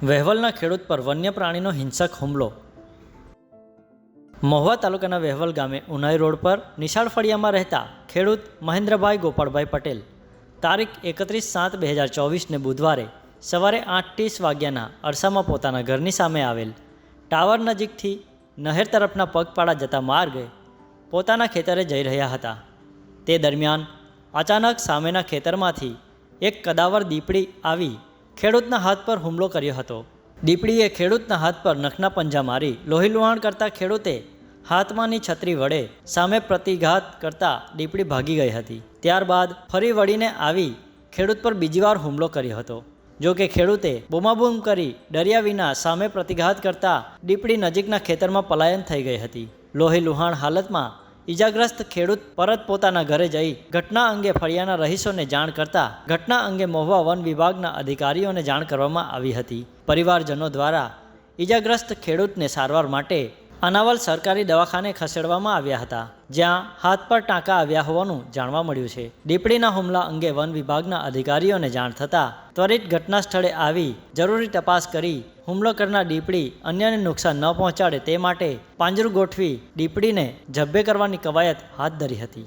વહેવલના ખેડૂત પર વન્ય પ્રાણીનો હિંસક હુમલો. મહુવા તાલુકાના વહેવલ ગામે ઉનાઈ રોડ પર નિશાળ ફળિયામાં રહેતા ખેડૂત મહેન્દ્રભાઈ ગોપાળભાઈ પટેલ તારીખ એકત્રીસ સાત બે હજાર ચોવીસને બુધવારે સવારે આઠ ત્રીસ વાગ્યાના અરસામાં પોતાના ઘરની સામે આવેલ. ટાવર નજીકથી નહેર તરફના પગપાળા જતા માર્ગે પોતાના ખેતરે જઈ રહ્યા હતા. તે દરમિયાન અચાનક સામેના ખેતરમાંથી એક કદાવર દીપડી આવી ખેડૂતના હાથ પર હુમલો કર્યો હતો. દીપડીએ ખેડૂતના હાથ પર નખના પંજા મારી, લોહી લુહાણ કરતા ખેડૂતે હાથમાંની છત્રી વડે સામે પ્રતિઘાત કરતા દીપડી ભાગી ગઈ હતી. ત્યારબાદ ફરી વળીને આવી ખેડૂત પર બીજી વાર હુમલો કર્યો હતો. જો કે ખેડૂતે બૂમાબૂમ કરી ડર્યા વિના સામે પ્રતિઘાત કરતા દીપડી નજીકના ખેતરમાં પલાયન થઈ ગઈ હતી. લોહી લુહાણ હાલતમાં ઈજાગ્રસ્ત ખેડૂત પરત પોતાના ઘરે જઈ ઘટના અંગે ફળિયાના રહીશોને જાણ કરતા ઘટના અંગે મહુવા વન વિભાગના અધિકારીઓને જાણ કરવામાં આવી હતી. પરિવારજનો દ્વારા ઈજાગ્રસ્ત ખેડૂતને સારવાર માટે અનાવલ સરકારી દવાખાને ખસેડવામાં આવ્યા હતા, જ્યાં હાથ પર ટાંકા આવ્યા હોવાનું જાણવા મળ્યું છે. દીપડીના હુમલા અંગે વન વિભાગના અધિકારીઓને જાણ થતાં ત્વરિત ઘટના સ્થળે આવી જરૂરી તપાસ કરી હુમલો કરનાર દીપડી અન્યને નુકસાન ન પહોંચાડે તે માટે પાંજરું ગોઠવી દીપડીને જબ્બે કરવાની કવાયત હાથ ધરી હતી.